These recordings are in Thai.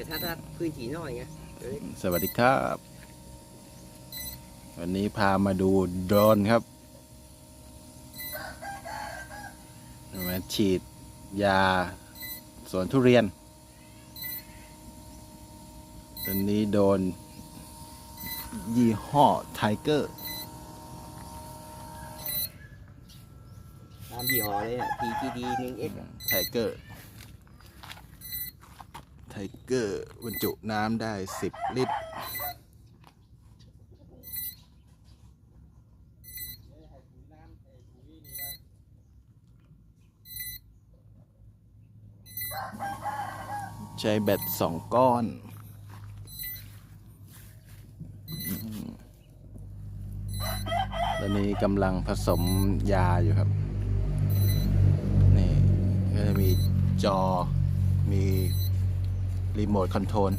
แต่ถ้าถ้าพื้นที่น้อยไงเอ้ยสวัสดีครับ วันนี้พามาดูโดรนครับมาฉีดยาสวนทุเรียนตัวนี้โดน ยี่ห้อไทเกอร์ ตามยี่ห้อเลยอะ PGD หนึ่ง X ไทเกอร์ไท เกอร์บรรจุน้ำได้ 10 ลิตร ใช้แบตสองก้อนตอนนี้กำลังผสมยาอยู่ครับ นี่ ก็จะมีจอมี รีโมทคอนโทรล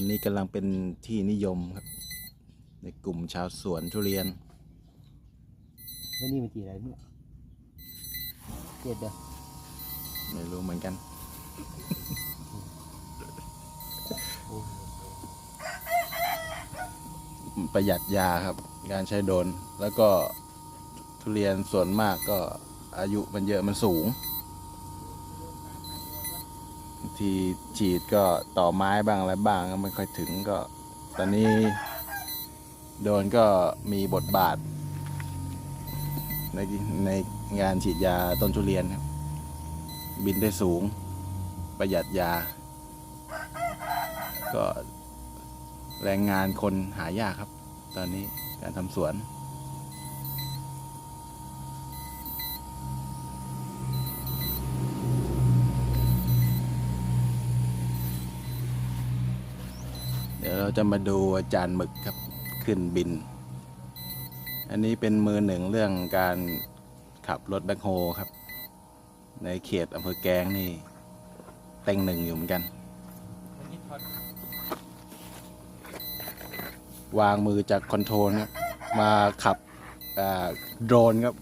อนนี้กำลังเป็นที่นิยมครับ ในกลุ่มชาวสวนทุเรียนวันนี้มันกี่อะไรเนี่ยเจ็ดเด้อไม่รู้เหมือนกัน ประหยัดยาครับ การใช้โดรนแล้วก็ทุเรียนส่วนมากก็อายุมันเยอะมันสูง ทีฉีดก็ต่อไม้บ้างอะไรบ้างก็ไม่ค่อยถึงก็ ตอนนี้โดนก็มีบทบาท ในในงานฉีดยาต้นทุเรียนครับ บินได้สูง ประหยัดยา ก็แรงงานคนหายากครับ ตอนนี้การทำสวน เราจะมาดูอาจารย์หมึกครับขึ้นบิน อันนี้เป็นมือหนึ่งเรื่องการขับรถแบ็คโฮครับ ในเขตอำเภอแกงนี่เต็งหนึ่งอยู่เหมือนกัน วางมือจากคอนโทรลครับมาขับโดรนครับ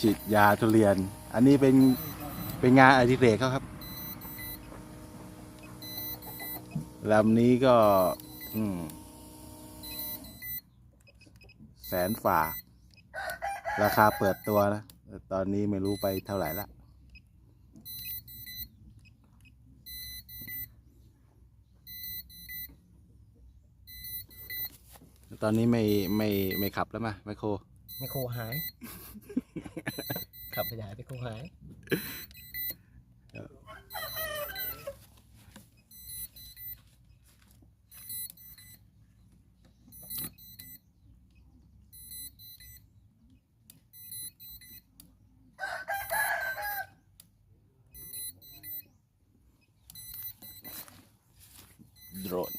ฉีดยาทุเรียน อันนี้เป็นเป็นงานอดิเรกเขาครับ ลำนี้ก็แสนฝ่า ราคาเปิดตัวนะ ตอนนี้ไม่รู้ไปเท่าไหร่ละตอนนี้ไม่ไม่ไม่ขับแล้วมะไมโครไมโครหาย ขับขยายไปโครหาย โดรน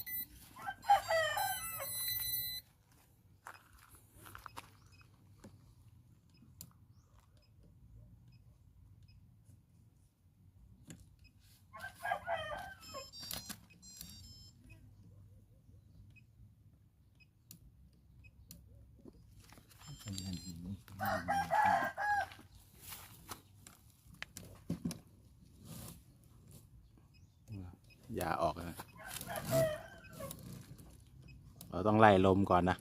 อย่าออกนะ เราต้องไล่ลมก่อนนะ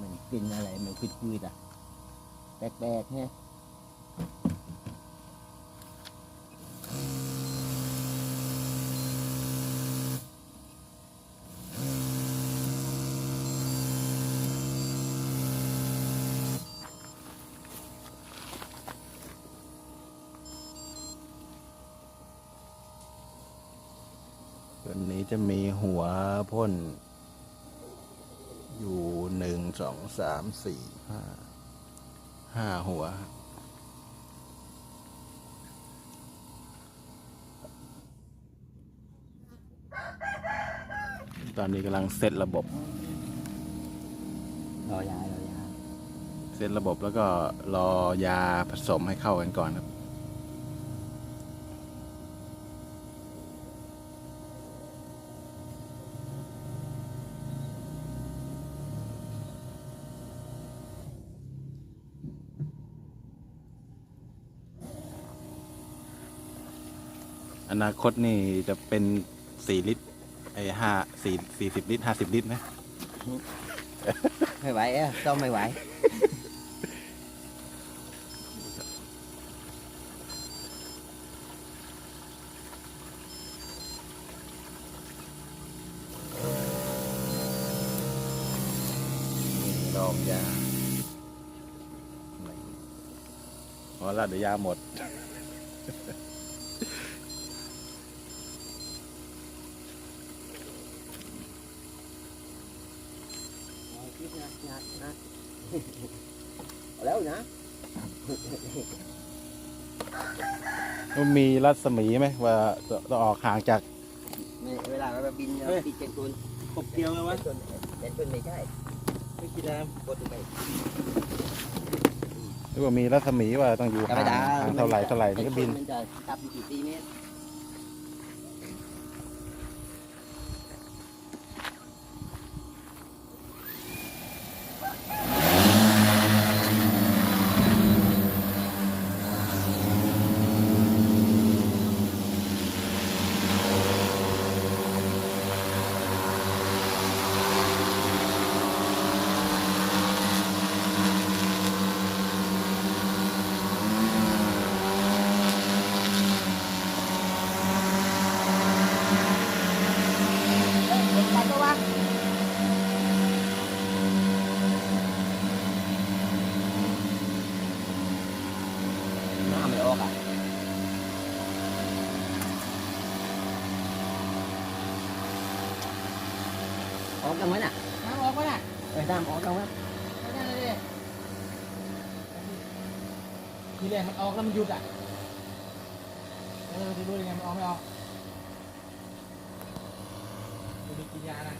มันเป็นอะไร มันพืดๆอะ แปลกๆฮะตัวนี้จะ มีหัวพ่น อยู่หนึ่งสองสามสี่ห้าห้าหัว ตอนนี้กำลังเซตระบบรอยารอยาเซตระบบแล้วก็รอยาผสมให้เข้ากันก่อนครับ อ นาคตนี่จะเป็นสี่ลิตร ไอ้ห้าสี่สี่สิบลิตรห้าสิบลิตรนะไม่ไหวอะต้องไม่ไหว นี่ลองยาพอละเดี๋ยวยาหมด คิดนะนะนะเอา แล้วนะมันมีรัศมีไหมว่าจะจะออกห่างจากไม่เวลาเราบินเราปิดเป็นตุนกบเกี่ยวไหมวะเป็นตุนเป็นตุนไม่ใช่ไม่คิดแล้วกดไม่หรือว่ามีรัศมีว่าต้องอยู่ธรรมห่างดาห่างเท่าไหร่เท่าไหร่มันก็บิน มันจะตับอยู่กี่ตีเมตร ตัดตัววะหน้าไม่ออกอะออกกันไหมน่ะ น้ำออกก็ได้ เออตามออกกันไหม ไม่ได้เลยทีแรก มันออกแล้วมันหยุดอะ เออจะรู้ยังไงมันออกไม่ออกจะมีกินยานะ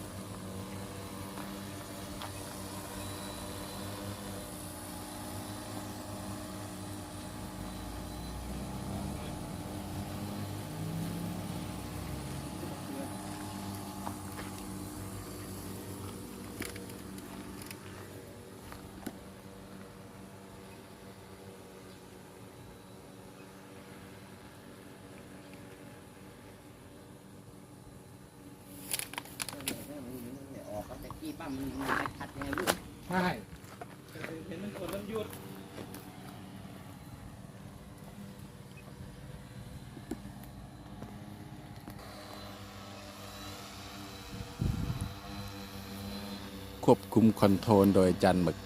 อ ที่ปั๊มมันไปขัดยังไงลูกใช่เห็นมันกดแล้วหยุดควบคุมคอนโทรลโดยจันหมึก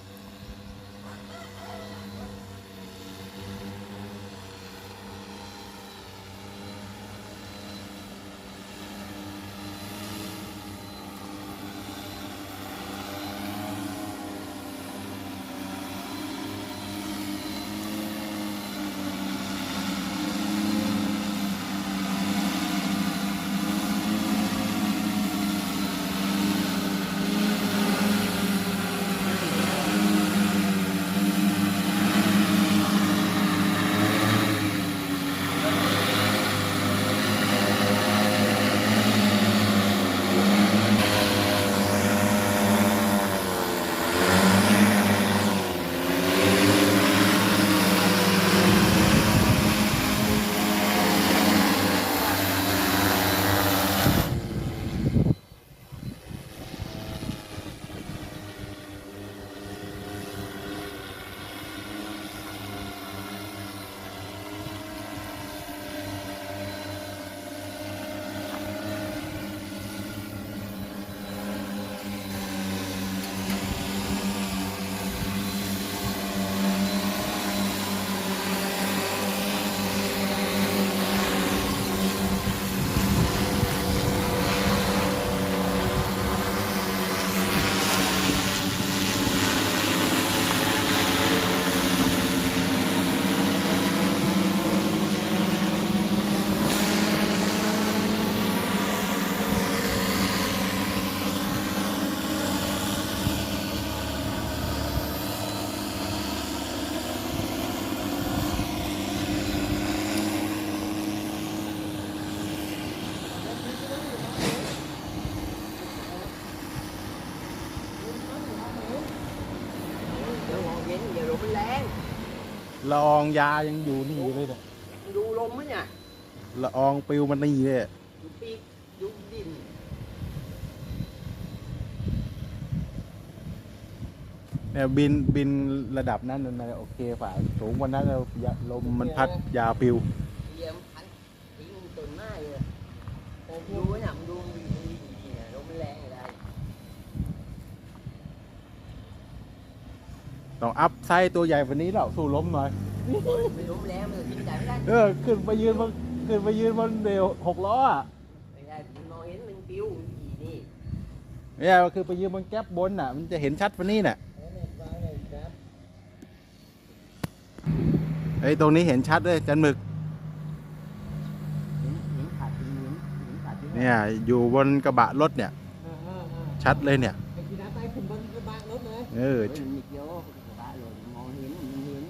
ละอองยายังอยู่นี่อยู่เลยเนี่ยดูลมมั้ยเนี่ยละอองปิวมันนี่เลยดูปีกดูดินเนี่ยบินบินระดับนั้นมันโอเคฝ่าสูงกว่านั้นแล้วยาลมมันพัดยาปิวเยี่ยมพันทิ้งต้นไม้เลยผมดูเนี่ยมันดูมีมีเนี่ยลมแรงอะไร ต้องอัพไซส์ตัวใหญ่กว่านี้แล้วสู้ล้มหน่อย ไม่ลมแรงมันทิ้งใจไม่ได้เออขึ้นไปยืนบนขึ้นไปยืนบนเดวหกล้ออะไม่ได้มองเห็นมันปิ้วอีนี่เนี่ยคือไปยืนบนแก๊บบนอะ มันจะเห็นชัดกว่านี้น่ะเฮ้ยตรงนี้เห็นชัดเลยจันหมึกเห็นเห็นขาดจริงเห็นเห็นขาดจริงเนี่ยอยู่บนกระบะรถเนี่ยอ่าอ่าอ่าชัดเลยเนี่ยไอ้กีฬาใต้ขึ้นบนกระบะรถเลยเอเอ อ อมันมีเกี่ยวกระบะเลยมองเห็นมันเห็น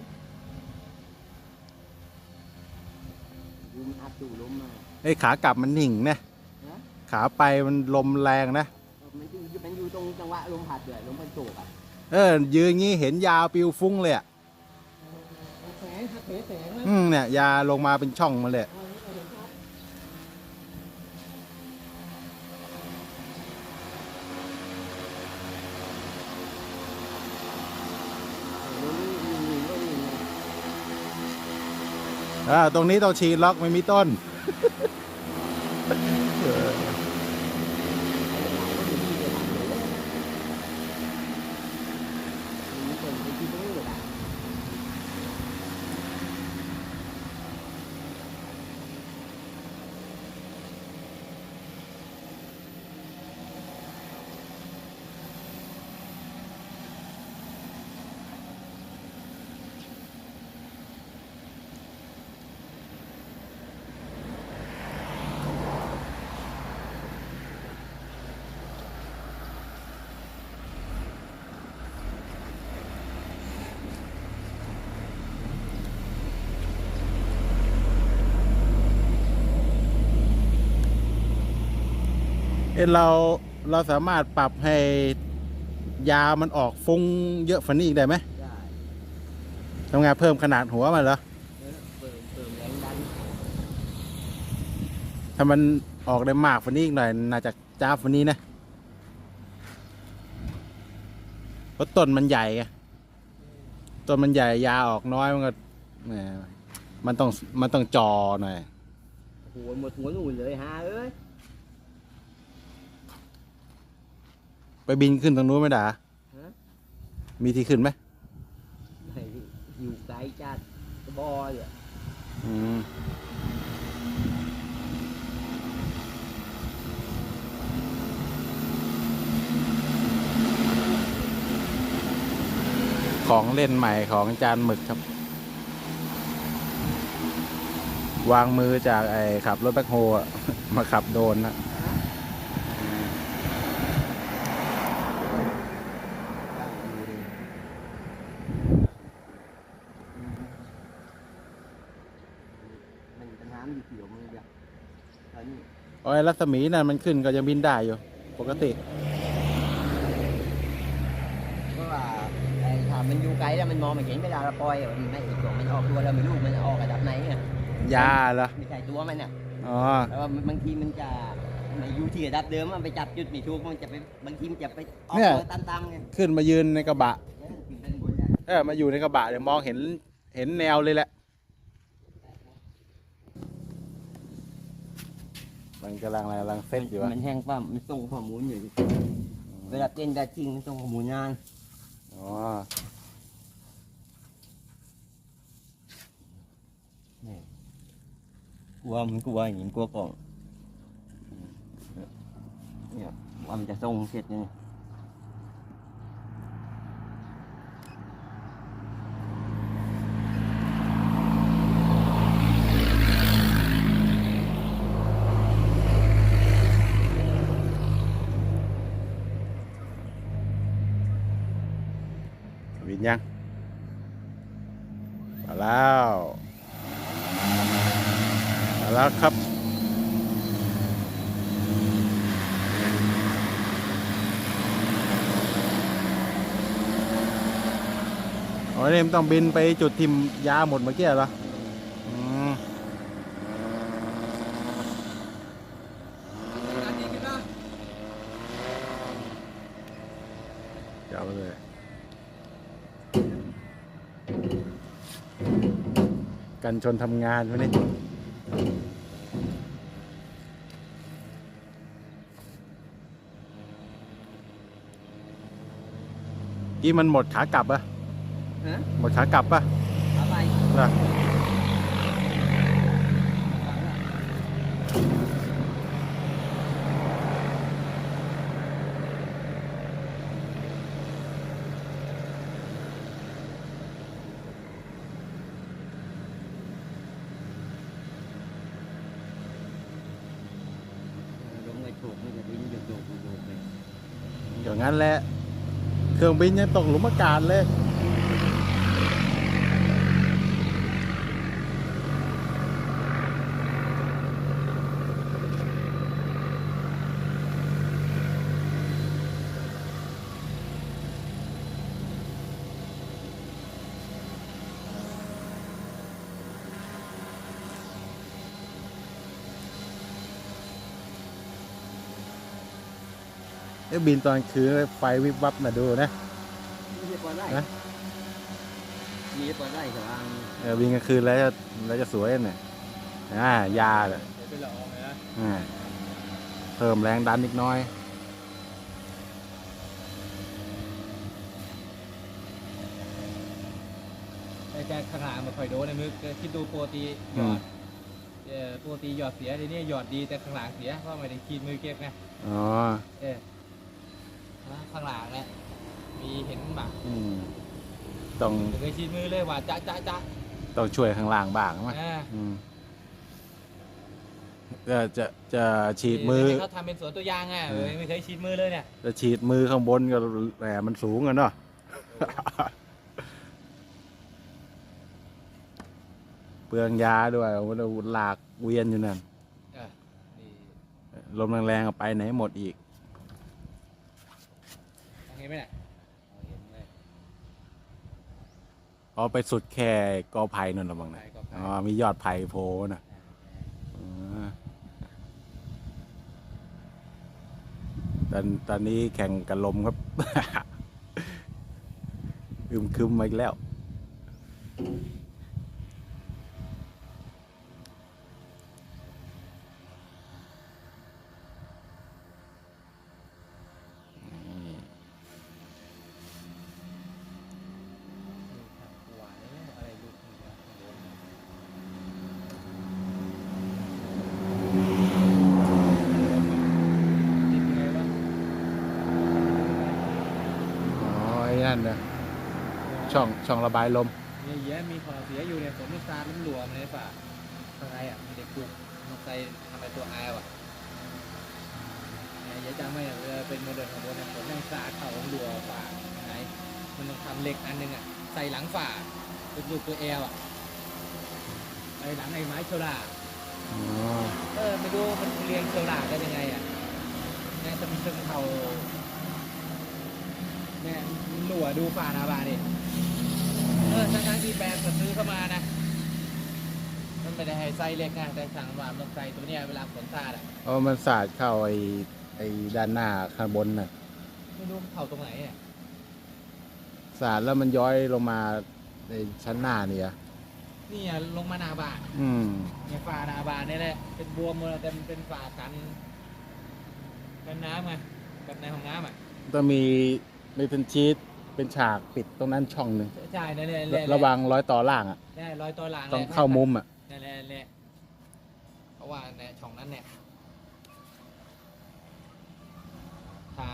ดู มันอัดดูลมมาไอ้ยขากลับมันหนิ่งนะฮะขาไปมันลมแรงนะ มันอยู่มันอยู่ตรงจังหวะลมพัดเลยลมพัดโจกอะเออ ยืนงี้เห็นยาปิวฟุ้งเลยอะแสงหักเหแสงนะอืมเนี่ย ยาลงมาเป็นช่องมาเลย เอาเอาเห็นครับ ลมมีมีก็มี อ่าตรงนี้ต้องชีล็อกไม่มีต้น เออ มีคนไปที่นี่เลยอะ เอ้ยเราเราสามารถปรับให้ยามันออกฟุ้งเยอะฝันนี้อีกได้ไหมได้ทำไงานเพิ่มขนาดหัวมันเหรอเออเติมเติมแรงดันถ้ามันออกได้มากฝันนี้อีกหน่อยน่าจะจ้าฝันนี้นะเพราะต้นมันใหญ่ไงต้นมันใหญ่ยาออกน้อยมันก็แหมมันต้องมันต้องจอหน่อย หัวหมดหัวนู่นเลยฮะเอ้ย ไปบินขึ้นตรงนู้นไหมด่าฮะ มีที่ขึ้นไหมไม่อยู่ไกลจัดบอเลยอืมของเล่นใหม่ของจานหมึกครับ วางมือจากไอ้ขับรถแบ็คโฮอะ มาขับโดนนะ มันปัญหามันอยู่เกี่ยวมือเดียวตอนนี้ โอ้ย รัศมีน่ะมันขึ้นก็ยังบินได้อยู่ ปกติ เพราะว่าไอ้ถ้ามันอยู่ไกลแล้วมันมองไม่เห็นเวลาเราปล่อยอะมันไม่อีกตัวมันออกตัวเราไม่รู้มันออกระดับไหนเนี่ยยาเหรอ ไม่ใช่ตัวมันเนี่ยอ๋อ แต่ว่าบางทีมันจะไม่อยู่ที่ระดับเดิมมันไปจับจุดไม่ถูกมันจะไปบางทีมันจะไปออกตัวตามๆไงขึ้นมายืนในกระบะเออขึ้นไปบนเนี่ยเออ มาอยู่ในกระบะเดี๋ยวมองเห็น เห็นแนวเลยแหละ มันกำลังอะไรกำลังเซ็ตอยู่อะมันแห้งปั๊มมันส่งข้อมูลอยู่เวลาเต้นได้จริงมันส่งข้อมูลงานอ๋อกลัวมันกลัวอย่างนี้กลัวกล่องเนี่ยว่ามันจะส่งเสร็จเนี่ย วินยัง มาแล้ว มาแล้วครับ โอ้อเนี่มันต้องบินไปจุดทิมยาหมดเมื่อกี้เหรออืมอันนี้ขึ้นมาเจ้าเลยกันชนทำงานวันนี้กี้มันหมดขากลับอะ ฮะหมดขากลับปะอะไรล่ะลงไปถูกมันจะดิ้นหยุดโยกหยุดโยกเลยอย่างนั้นแหละ เครื่องบินยังตกหลุมอากาศเลย บินตอนคืนไฟวิบวับนะดูนะไม่ใช่ปลาไร่นะมีปลาไร่กลางเออบินกลางคืนแล้วจะแล้วจะสวยเนี่ยอ่ายาเลยเดี๋ยวไปหลอกนะอ่าเพิ่มแรงดันอีกน้อยไอ้แกข้างหลังมันคอยโดนในมือคิดดูโปรตีหยอดเออโปรตีหยอดเสียทีนี้หยอดดีแต่ข้างหลังเสียเพราะไม่ได้คีดมือเก็บไงอ๋อเออ ข้างหลังเนี่ยมีเห็นแบบอืมต้องเคยชีดมือเลยว่าจะจะจะต้องช่วยข้างล่างบ้างมั้ยอ่าอืมก็จะจะฉีดมือเขาทำเป็นสวนตัวอย่างไงเออ ไม่เคยชีดมือเลยเนี่ยจะฉีดมือข้างบนก็แหมมันสูงอะเนาะ เปลืองยาด้วยโอ้โหลากเวียนอยู่นั่น เออนี่ลมแรงๆเอาไปไหนหมดอีกเห็นไหมเนี่ยเห็นเลยเอาไปสุดแค่กอไผ่นั่นหรอบ้างไปนะก็ไปอ๋อมียอดไผ่โผล่นะอ๋อตอนตอนนี้แข่งกับลมครับ อึมครึมมาอีกแล้วหวานเนี่ยอะไรลูกนี่นะโดนติดไงวะ อ๋อ ไอ้นั่นนะช่องช่อง ระบายลมเนี่ยแย่มีของเสียอยู่เนี่ยสมมติซาน้ำหลวมในป่าข้างในอะมีเด็กปลูกมันใส่ทำไมตัวอายว่ะเนี่ยแย่จำไม่ได้เออเป็นโมเดลของโบนเนี่ยผมยังสาดเข่าของหลวมป่าไหนมันต้องทำเหล็กอันหนึงอะใส่หลังฝ่าเป็นลูกตัวแอลอะไอ้หลังไอ้ไม้โชลาอ๋อเออไม่รู้มันเรียงโชลากันยังไงอะเนี่ยจะมีเชิงเข่าเนี่ยมันหลัวดูฝ่านาบาดิเออทั้งๆที่แบรนด์ก็ซื้อเข้ามานะ มันไม่ได้ให้ไซส์เล็กนะแต่สั่งว่ามันต้องใส่ตัวเนี้ยเวลาขนซาดอะเพราะมันสาดเข้าไอ้ไอ้ด้านหน้าข้างบนน่ะ ไม่รู้มันเข่าตรงไหนอะสาดแล้วมันย้อยลงมาในชั้นหน้าเนี่ยนี่อะลงมาหนาบานอืม เนี่ยฝาหนาบานนี่แหละเป็นบวมหมดแล้วแต่มันเป็นฝากันกันน้ำไงกันในห้องน้ำอะต้องมีเมทัลชีต เป็นฉากปิดตรงนั้นช่องหนึ่งใช่นั่นแหละระระวังร้อยต่อล่างอะนี่รอยตัวหลังต้องเข้ามุมอะนั่นแหละนั่นแหละเพราะว่าเนี่ยช่องนั้นเนี่ยทา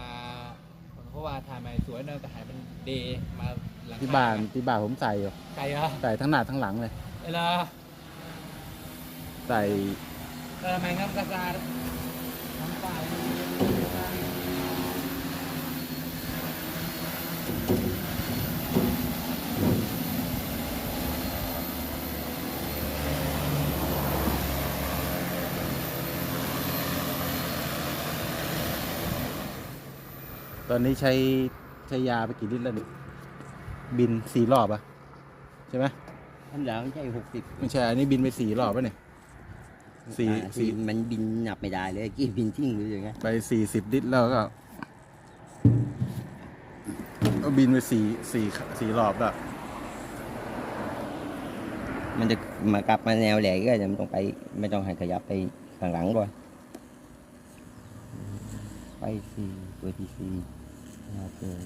เพราะว่าทาไม่สวยเนอะแต่ใหายมันเดมาหลังคที่บ้านที่บ้านผมใส่อยู่ไกลเหรอใส่ทั้งหน้าทั้งหลังเลยเออเหรอใส่ เออแมงน้ำกระซาดน้ำปลาเลย ตอนนี้ใช้ใช้ยาไปกี่ลิตรแล้วนี่บินสี่รอบอะใช่ไหมธรรมดาไม่ใช่หกสิบไม่ใช่อันนี้บินไปสี่รอบแล้วเนี่ยสี่อ่าสี่มันบินนับไม่ได้เลยกี่บินทิ้งหรือยังไงไปสี่สิบลิตรแล้วก็ก็บินไปสี่สี่สี่รอบแล้วมันจะมากลับมาแนวแหลกก็จะมันต้องไปไม่ต้องให้ขยับไปข้างหลังก่อนไปสี่ตัวที่สี่ น่าเจอ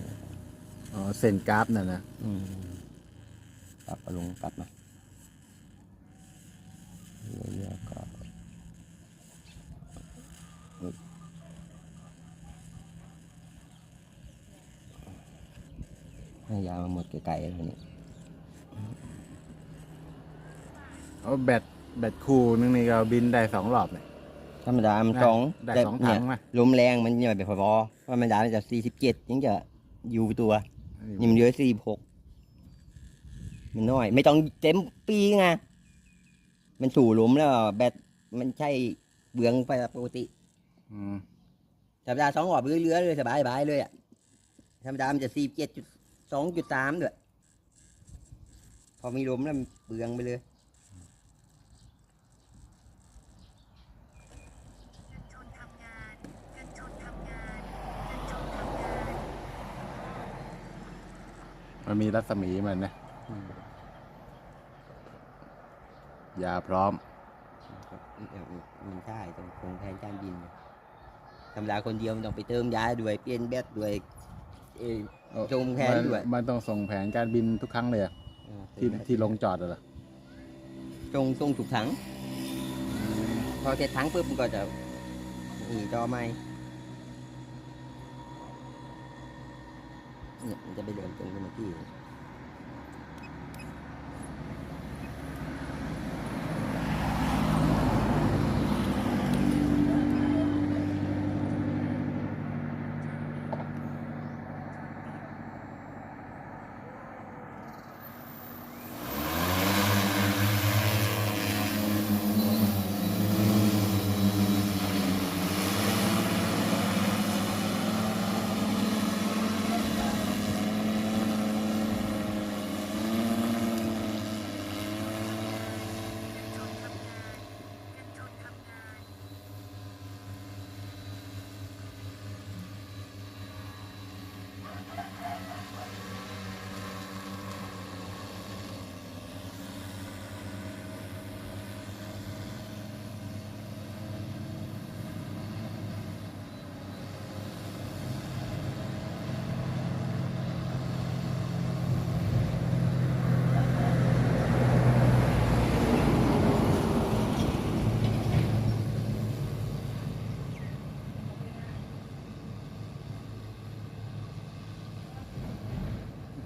อ๋อเส้นกราฟน่ะนะอืมกลับมาลงกลับมาเรื่อยๆก็ให้ยามาหมดไกลๆแล้วนี่เอาแบตแบตคู่นึงนี่ก็บินได้สองรอบเนี่ย ธรรมดา มันได้สองได้แต่สองเนี่ถัยงไหมลมแรงมันยังไม่พอธรรมดามันจะสี่สิบเจ็ดยังจะอยู่ตัวนี่มันเยอะสี่หกมันน้อย ไม่ต้องเต็มปีไงมันสู่หลุมแล้ว แบตมันใช่เบืองไปปกติอืมธรรมดาสองหอบเรือๆเลยสบายสบายๆเลยอะธรรมดามันจะสี่เจ็ดจุดสองจุดสามด้วยพอมีลมแล้วมันเบืองไปเลย มันมีรัศมีมันนะยาพร้อมมันใช่ต้องคงแทนการบินธรรมดาคนเดียวมันต้องไปเติมยาด้วยเปลี่ยนแบตด้วยเอ่อจงแผนมันด้วยมันต้องส่งแผนการบินทุกครั้งเลยอะเออที่ที่ลงจอดอะเหรอตรงตรงถูกถัง พอเสร็จถังปุ๊บมันก็จะอีจอไม่ เนี่ยมันจะไปเดินตรงนี้มาที่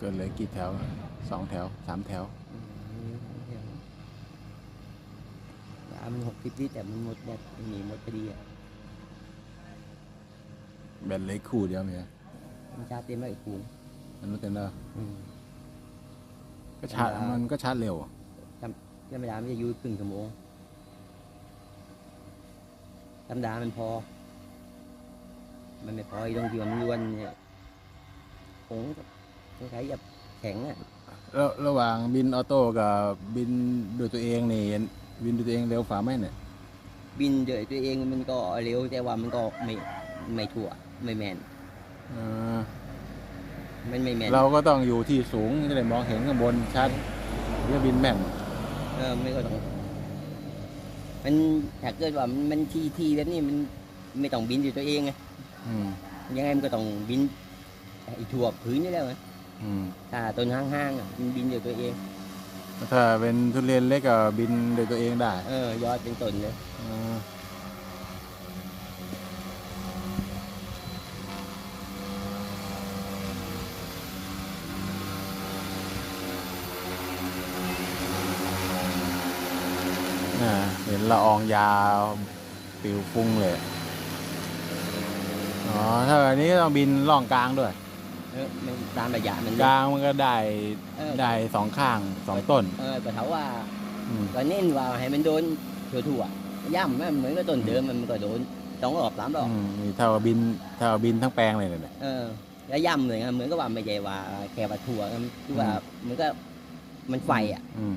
เกิดเหลยกี่แถวสองแถวสามแถวยามันหกสิบลิตรแต่มันหมดแบตมันหนีหมดพอดีอะแบตเหลยคู่เดียวเนี่ยมันชาร์จเต็มแล้วไอ้ปูมันรู้กันเนอะอืมก็ชาร์จธรรมดามัมันก็ชาร์จเร็วอะธรรมดามันจะอยู่ครึ่งชั่วโมงธรรมดามันพอ มันไม่พอไอ้ตรงที่ว่ามันล้วนเนี่ยผงก็ ใช้แบบแข็งอะแล้วระหว่างบินออโต้กับบินด้วยตัวเองนี่บินด้วยตัวเองเร็วฝ่าไหมเนี่ยบินเดยตัวเองมันก็เร็วแต่ว่ามันก็ไม่ไม่ทั่วไม่แมนเออมันไม่แมนเราก็ต้องอยู่ที่สูงจะได้มองเห็นข้างบนชัดเพื่อบินแม่นเออไม่ก็ต้องมันถ้าเกิดว่ามันมันทีทีแบบนี้มันไม่ต้องบินอยู่ตัวเองไงอืมยังไงมันก็ต้องบินไอ้ทั่วพื้นนี่แล้วไงอืม ถ้าต้นห้างๆอะมันบินอยู่ตัวเอง ถ้าเป็นทุเรียนเล็กก็บินโดวยตัวเองได้ เออยอดเป็นต้นเลยเออน่ะเห็นละอองยาวปิวฟุ้งเลย อ๋อ ถ้าแบบนี้ก็ต้องบินล่องกลางด้วย เออมันตามระยะมันกลางมันก็ได้เออได้สองข้างสองต้นเออก็เท่าว่าอืมก็เน้นว่าให้มันโดนทั่วๆย่ำมันเหมือนกับต้นเดิมมันก็โดนสองรอบสามรอบ อืมนี่เท่ากับบินเท่ากับบินทั้งแปลงเลยเนี่ย เออแล้วย่ำเลยไงเหมือนกับว่าไม่ใช่ว่าแค่ว่าถั่วนะคือว่าเหมือนก็มันไฟอะ อืม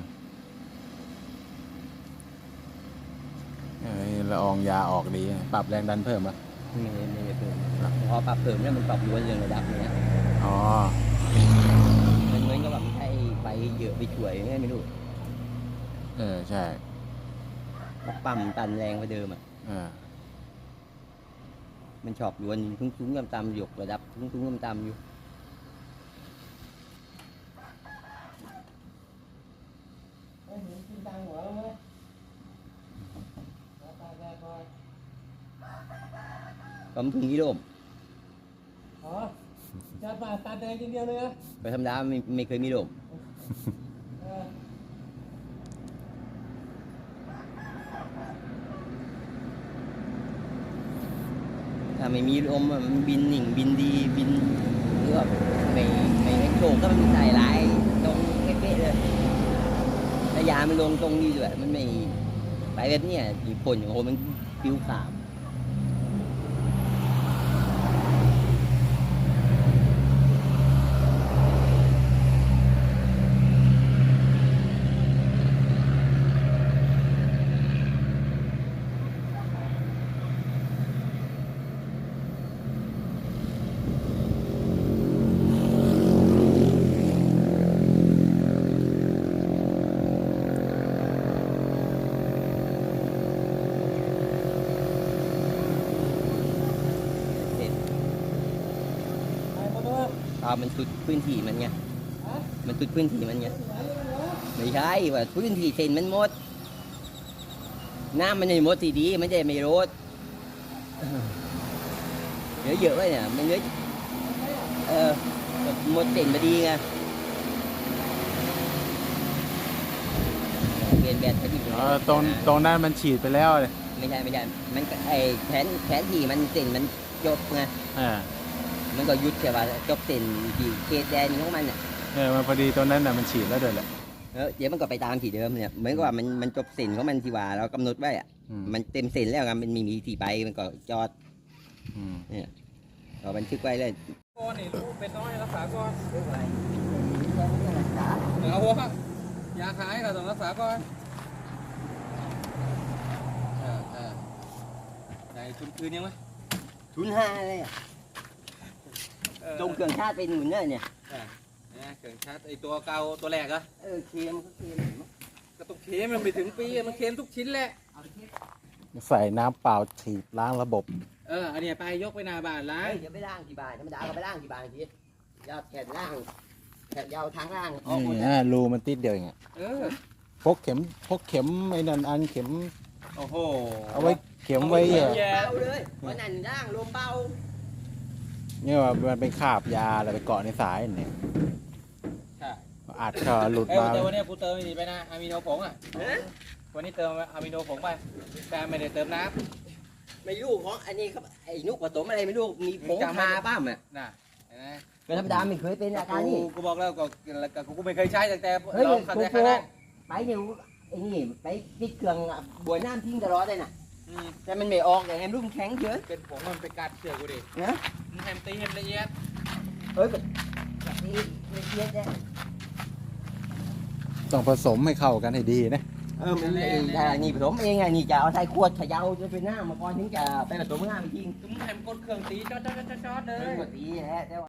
เอ้ยละอองยาออกดีนะปรับแรงดันเพิ่มอะไม่ได้ไม่ได้เพิ่มพอปรับเพิ่มเนี่ยมันปรับล้วนเรื่องระดับเนี้ย อ๋อ มันเหมือนกับแบบมันใช้ไฟ เยอะไปช่วยไงไม่รู้เออใช่ปั๊มตันแรงกว่าเดิมอะเออมันชอบล้วนทุ้งๆต่ำๆยกระดับทุ้งๆต่ำๆอยู่ผมถึงยี่โลมอ๋อจะมาตาแดงอย่างเดียวเลยนะไปธรรมดาไม่ไม่เคยมีโลม เออ ถ้าไม่มีลมมันบินหนิ่งบินดีบินเรือว่าไม่ไม่ไม่โชกก็มันใส่ลายตรงเป๊ะเลยระยะมันลงตรงดีด้วยมันไม่ไปแบบเนี้ยมีผลโอ้โหมันปิ้วขาม เสร็จ ไปหมดเลย ตามันสุดพื้นที่มันไงมันสุดพื้นที่มันไงไม่ใช่ว่าพื้นที่เส้นมันหมด น้ำมันไม่หมดทีดีมันจะไม่รดเหลือเยอะไว้เนี่ยมันเหลือเออหมดเส้นพอดีไงเปลี่ยนแบตพอดีอ๋อตรงตรงนั้นมันฉีดไปแล้วเลยไม่ใช่ไม่ใช่มันก็ไอ้แผนแผนที่มันเส้นมันจบไงอ่า มันก็หยุดใช่ป่ะจบเส้นที่เขตแดนของมันอะเออมันพอดีตรงนั้นน่ะมันฉีดแล้วด้วยแหละเออเดี๋ยวมันก็ไปตามที่เดิมเนี่ยเหมือนกับว่ามันมันจบเส้นของมันที่ว่าเรากำหนดไว้อะอืม มันเต็มเส้นแล้วกันมันมีมีที่ไปมันก็จอดอืมเราบันทึกไว้เลย ก้อนนี่ลูกเป็นน้อยรักษาก่อนเอาหัวยาขายก็ต้องรักษาก่อนเออเออไหนทุนคืนยังไหมทุนห้าเลยอะเออ จงเครื่องชาติไปหนุนเนี่ยเนี่ยเนี่ยเครื่องชาร์จไอตัวเก่าตัวแรกอะเออเคมก็เคมก็ต้องเคลมมันไปถึงปีอะมันเคลมทุกชิ้นแหละใส่น้ำเปล่าฉีดล้างระบบ เอออันเนี้ยไปยกไปหนาบ้านล้าเฮ้งยเดี๋ยวไปล่างที่บ้านธรรมดาก็ไปล่างที่บ้านทียาวแขนล่างแขนยาวทางล่างออกหมดนี่อะอ่ารูมันติดเดียวเองอะเออพกเข็มพกเข็มไอ้นั่นอันเข็มโอ้โหเอาไว้เข็มไว้เอาอะไว้แย่เบาเลยวันนั้นล่างลมเบา เนี่ยว่ามันเป็นคราบยาอะไรไปเกาะในสายเนี่ยใช่อัดก็หลุดเอ้ยมาแต่วันเนี้ยกูเติมไอ้นี่ไปนะอะมิโนผงอะฮะวันนี้เติมอะมิโนผงไปแต่ไม่ได้เติมน้ไม่รู้ของอันนี้ครับไอ้นุกผสมอะไรไม่รู้มีผงคาป้ามอะำน่ะเห็นไหมก็ธรรมดาไม่เคยเป็นอาการนี้กูบอกแล้วก็ก็กูไม่เคยใช้ตั้งแต่เฮ้ยลองขัดโกแต่โก้ขนาดไปเนี่ยไอ้นี่ไปติดเครื่องบวยน้ำทิ้งตลอดเลยน่ะอืม แต่มันไม่ออกอย่างไงรุ่มนแข็งเฉยเป็นผงมันไปกัดเชือกกูดินะมันแฮมตีให้มันละเอียดเอ้ยแบบแบบนี้ไม่เทียดเนี่ยต้องผสมให้เข้ากันให้ดีนะเออมันไอ้ถ้านี่ผสมเองไงนี่จะเอาใส่ขวดเขย่าจะเป็นหน้ามาก่อนถึงจะไปผสมง่ายจริงมึงแฮมกดเครื่องตีจอดจอดจอดจอดเลเอยอตีแหละแต่ว่า